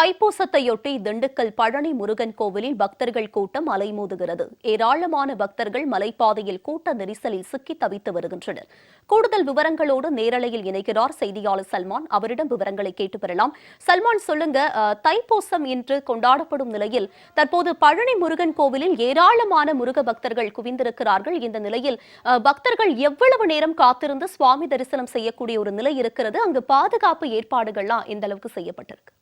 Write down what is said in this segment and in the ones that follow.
தைப்பூசத்தையொட்டி திண்டுக்கல் பழனி முருகன் கோவிலில் பக்தர்கள் கூட்டம் அலைமோதுகிறது. ஏராளமான பக்தர்கள் மலைப்பாதையில் கூட்ட நெரிசலில் சிக்கி தவித்து வருகின்றனர். கூடுதல் விவரங்களோடு நேரலையில் இணைகிறார் செய்தியாளர் சல்மான். அவரிடம் விவரங்களை கேட்டு பெறலாம் சல்மான் சொல்லுங்க தைப்பூசம் இன்று கொண்டாடப்படும் நிலையில் தற்போது பழனி முருகன் கோவிலில் ஏராளமான முருக பக்தர்கள் குவிந்திருக்கிறார்கள். இந்த நிலையில் பக்தர்கள் எவ்வளவு நேரம் காத்திருந்து சுவாமி தரிசனம் செய்யக்கூடிய ஒரு நிலை இருக்கிறது. அங்கு பாதுகாப்பு ஏற்பாடுகள்லாம் எந்த அளவுக்கு செய்யப்பட்டிருக்கு?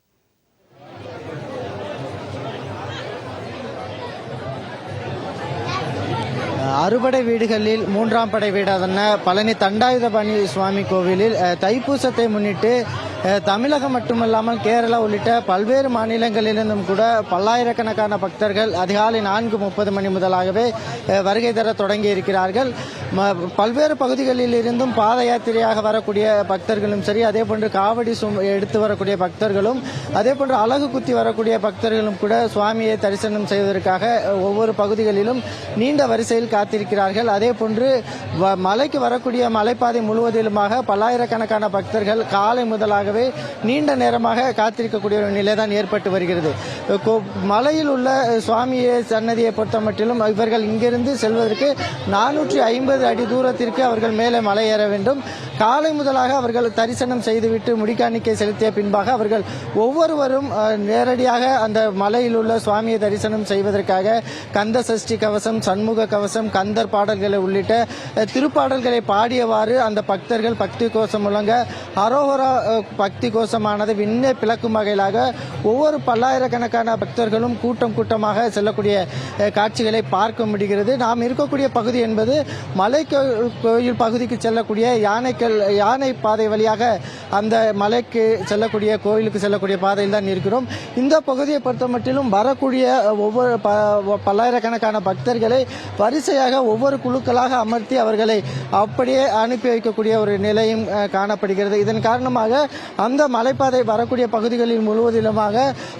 அறுபடை வீடுகளில் மூன்றாம் படை வீடான பழனி தண்டாயுதபாணி சுவாமி கோவிலில் தைப்பூசத்தை முன்னிட்டு தமிழகம் மட்டுமல்லாமல் கேரளா உள்ளிட்ட பல்வேறு மாநிலங்களிலிருந்தும் கூட பல்லாயிரக்கணக்கான பக்தர்கள் அதிகாலை நான்கு முப்பது மணி முதலாகவே வருகை தர தொடங்கி இருக்கிறார்கள். ம- பல்வேறு பகுதிகளில் இருந்தும் பாத யாத்திரையாக வரக்கூடிய பக்தர்களும் சரி அதே போன்று காவடி சும் எடுத்து வரக்கூடிய பக்தர்களும் அதே போன்று அழகு குத்தி வரக்கூடிய பக்தர்களும் கூட சுவாமியை தரிசனம் செய்வதற்காக ஒவ்வொரு பகுதிகளிலும் நீண்ட வரிசையில் காத்திருக்கிறார்கள். அதே போன்று வ- மலைக்கு வரக்கூடிய மலைப்பாதை முழுவதிலுமாக பல்லாயிரக்கணக்கான பக்தர்கள் காலை முதலாக காரணமாகவே நீண்ட நேரமாக காத்திருக்கக்கூடிய ஒரு நிலை தான் ஏற்பட்டு வருகிறது. கோ- மலையில் உள்ள சுவாமியை சன்னதியை பொறுத்த மட்டிலும் இவர்கள் இங்கிருந்து செல்வதற்கு நானூற்றி ஐம்பது அடி தூரத்திற்கு அவர்கள் மேலே மலை ஏற வேண்டும். காலை முதலாக அவர்கள் தரிசனம் செய்துவிட்டு முடிக்காணிக்கை செலுத்திய பின்பாக அவர்கள் ஒவ்வொருவரும் நேரடியாக அந்த மலையில் உள்ள சுவாமியை தரிசனம் செய்வதற்காக கந்த சஷ்டி கவசம் சண்முக கவசம் கந்தர் பாடல்களை உள்ளிட்ட திருப்பாடல்களை பாடியவாறு அந்த பக்தர்கள் பக்தி கோஷம் முழங்க அரோஹரா பக்தி கோஷமானது விண்ணை பிளக்கும் வகையிலாக ஒவ்வொரு பல்லாயிரக்கணக்கான பக்தர்களும் கூட்டம் கூட்டமாக செல்லக்கூடிய காட்சிகளை பார்க்க முடிகிறது. நாம் இருக்கக்கூடிய பகுதி என்பது மலை கோயில் பகுதிக்கு செல்லக்கூடிய யானைகள் யானை பாதை வழியாக அந்த மலைக்கு செல்லக்கூடிய கோயிலுக்கு செல்லக்கூடிய பாதையில் தான் இருக்கிறோம். இந்த பகுதியை பொறுத்த மட்டிலும் வரக்கூடிய ஒவ்வொரு ப- பல்லாயிரக்கணக்கான பக்தர்களை வரிசையாக ஒவ்வொரு குழுக்களாக அமர்த்தி அவர்களை அப்படியே அனுப்பி வைக்கக்கூடிய ஒரு நிலையும் காணப்படுகிறது. இதன் காரணமாக அந்த மலைப்பாதை வரக்கூடிய பகுதிகளில் முழுவதிலுமாக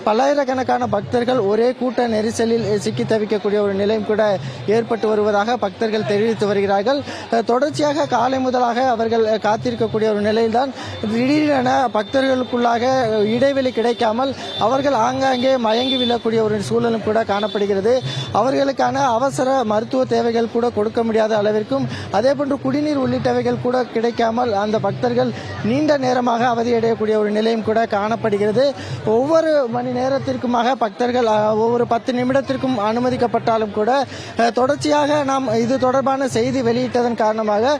பல்லாயிரக்கணக்கான பக்தர்கள் ஒரே கூட்ட நெரிசலில் சிக்கி தவிக்கக்கூடிய ஒரு நிலையும் கூட ஏற்பட்டு வருவதாக பக்தர்கள் தெரிவித்து வருகிறார்கள். தொடர்ச்சியாக காலை முதலாக அவர்கள் காத்திருக்கக்கூடிய ஒரு நிலையில்தான் திடீரென பக்தர்களுக்குள்ளாக இடைவெளி கிடைக்காமல் அவர்கள் ஆங்காங்கே மயங்கி விழக்கூடிய ஒரு சூழலும் கூட காணப்படுகிறது. அவர்களுக்கான அவசர மருத்துவ தேவைகள் கூட கொடுக்க முடியாத அளவிற்கும் அதே போன்று குடிநீர் உள்ளிட்டவைகள் கூட கிடைக்காமல் அந்த பக்தர்கள் நீண்ட நேரமாக அவதி அடையக்கூடிய ஒரு நிலையும் கூட காணப்படுகிறது. ஒவ்வொரு மணி நேரத்திற்குமாக பக்தர்கள் ஒவ்வொரு பத்து நிமிடத்திற்கும் அனுமதிக்கப்பட்டாலும் கூட தொடர்ச்சியாக நாம் இது தொடர்பான செய்தி வெளியிட்டதன் காரணமாக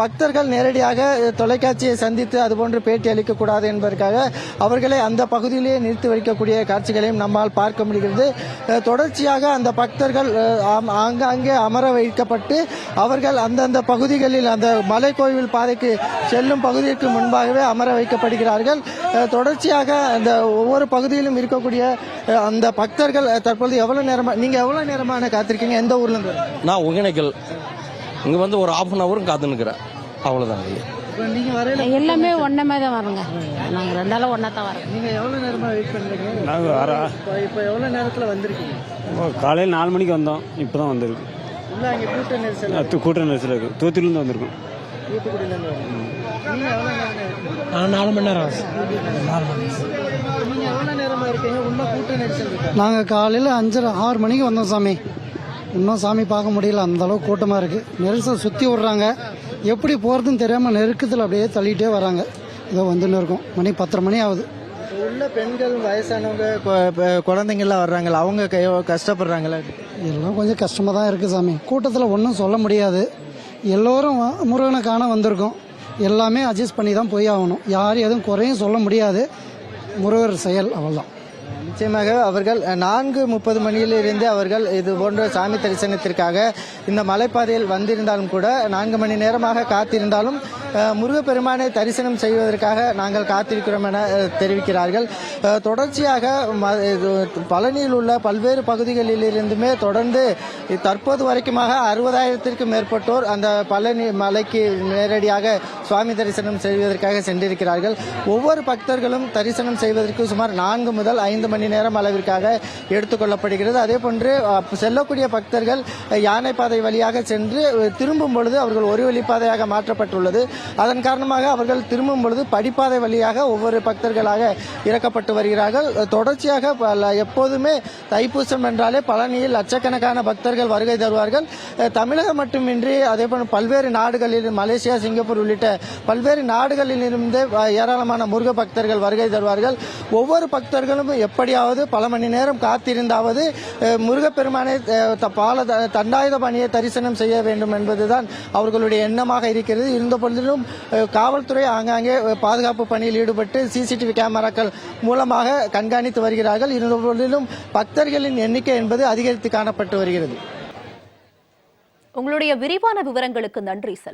பக்தர்கள் நேரடியாக தொலைக்காட்சியை சந்தித்து அதுபோன்று பேட்டி அளிக்கக்கூடாது என்பதற்காக அவர்களை அந்த பகுதியிலேயே நிறுத்தி வைக்கக்கூடிய காட்சிகளையும் நம்மால் பார்க்க முடிகிறது. தொடர்ச்சியாக அந்த பக்தர்கள் ஆங்காங்கே அமர வைக்கப்பட்டு அவர்கள் அந்தந்த பகுதிகளில் அந்த மலை கோவில் பாதைக்கு செல்லும் பகுதிக்கு முன்பாகவே அமர வைக்கப்படுகிறார்கள் அஹ், தொடர்ச்சியாக அந்த ஒவ்வொரு பகுதியிலும் இருக்கக்கூடிய அந்த பக்தர்கள் தற்பொழுது எவ்வளவு நேரமா நீங்க எவ்வளவு நேரமான காத்திருக்கீங்க? எந்த ஊர்ல இருந்து வரீங்க? நான் ஒகேனக்கல். இங்கே வந்து ஒரு ஆஃப் அன் ஹவரும் காத்து நிற்கிறேன் அவ்வளோதான் இப்ப நீங்க வரையில எல்லாமே ஒன்றமே தான் வரோங்க. நாங்கள் ரெண்டாலும் ஒன்றா தான் வரோம். நீங்க எவ்வளவு நேரமா வெயிட் பண்றீங்க? நாங்கள் வர இப்ப- எவ்வளவு நேரத்துல வந்திருக்கீங்க? காலையில் நாலு மணிக்கு வந்தோம். இப்போ தான் வந்திருக்கு. உள்ள அங்க கூட்ட நெரிசல். கூட்ட நெரிசல் இருக்குது தூத்துலேருந்து வந்திருக்கோம். தூத்துக்குடியில நாலு மணி நேரம் நாலு மணி நேரமா நாங்கள் காலையில் அஞ்சரை ஆறு மணிக்கு வந்தோம் சாமி. இன்னும் சாமி பார்க்க முடியல அந்த அளவுக்கு கூட்டமாக இருக்குது நெரிசல் சுற்றி விட்றாங்க. எப்படி போகிறதுன்னு தெரியாமல் நெருக்கத்தில் அப்படியே தள்ளிட்டே வராங்க. இதோ வந்துன்னு இருக்கோம். மணி பத்தரை மணி ஆகுது. உள்ள பெண்கள் வயசானவங்க குழந்தைங்கள்லாம் வர்றாங்களா அவங்க க- கஷ்டப்படுறாங்களா எல்லாம் கொஞ்சம் கஷ்டமாக தான் இருக்குது சாமி. கூட்டத்தில் ஒன்றும் சொல்ல முடியாது. எல்லோரும் முருகனை காண வந்திருக்கோம். எல்லாமே அட்ஜஸ்ட் பண்ணி தான் போய் ஆகணும். யார் எதுவும் குறையும் சொல்ல முடியாது. முருகர் செயல் அவ்வளோதான் நிச்சயமாக அவர்கள் நான்கு முப்பது மணியிலிருந்து அவர்கள் இது போன்ற சாமி தரிசனத்திற்காக இந்த மலைப்பாதையில் வந்திருந்தாலும் கூட நான்கு மணி நேரமாக காத்திருந்தாலும் முருகப்பெருமானை தரிசனம் செய்வதற்காக நாங்கள் காத்திருக்கிறோம் என தெரிவிக்கிறார்கள். தொடர்ச்சியாக பழனியில் உள்ள பல்வேறு பகுதிகளிலிருந்துமே தொடர்ந்து தற்போது வரைக்குமாக அறுபதாயிரத்திற்கும் மேற்பட்டோர் அந்த பழனி மலைக்கு நேரடியாக சுவாமி தரிசனம் செய்வதற்காக சென்றிருக்கிறார்கள். ஒவ்வொரு பக்தர்களும் தரிசனம் செய்வதற்கு சுமார் நான்கு முதல் ஐந்து மணி நேரம் அளவிற்காக எடுத்துக்கொள்ளப்படுகிறது. அதே போன்று செல்லக்கூடிய பக்தர்கள் யானை பாதை வழியாக சென்று திரும்பும் பொழுது அவர்கள் ஒரு வழிப்பாதையாக மாற்றப்பட்டுள்ளது. அதன் காரணமாக அவர்கள் திரும்பும் பொழுது படிப்பாதை வழியாக ஒவ்வொரு பக்தர்களாக இறக்கப்பட்டு வருகிறார்கள். தொடர்ச்சியாக எப்போதுமே தைப்பூசம் என்றாலே பழனியில் லட்சக்கணக்கான பக்தர்கள் வருகை தருவார்கள். தமிழகம் மட்டுமின்றி அதே போல பல்வேறு நாடுகளில் மலேசியா சிங்கப்பூர் உள்ளிட்ட பல்வேறு நாடுகளில் இருந்து ஏராளமான முருக பக்தர்கள் வருகை தருவார்கள். ஒவ்வொரு பக்தர்களும் எப்படியாவது பல மணி நேரம் காத்திருந்தாவது முருகப்பெருமானை பால தண்டாயுத பணியை தரிசனம் செய்ய வேண்டும் என்பதுதான் அவர்களுடைய எண்ணமாக இருக்கிறது. இருந்த பொழுதிலும் அஹ், காவல்துறை ஆங்காங்கே பாதுகாப்பு பணியில் ஈடுபட்டு சிசிடிவி கேமராக்கள் மூலமாக கண்காணித்து வருகிறார்கள். இருந்தபோதிலும் பக்தர்களின் எண்ணிக்கை என்பது அதிகரித்து காணப்பட்டு வருகிறது. உங்களுடைய விரிவான விவரங்களுக்கு நன்றி செல்வம்.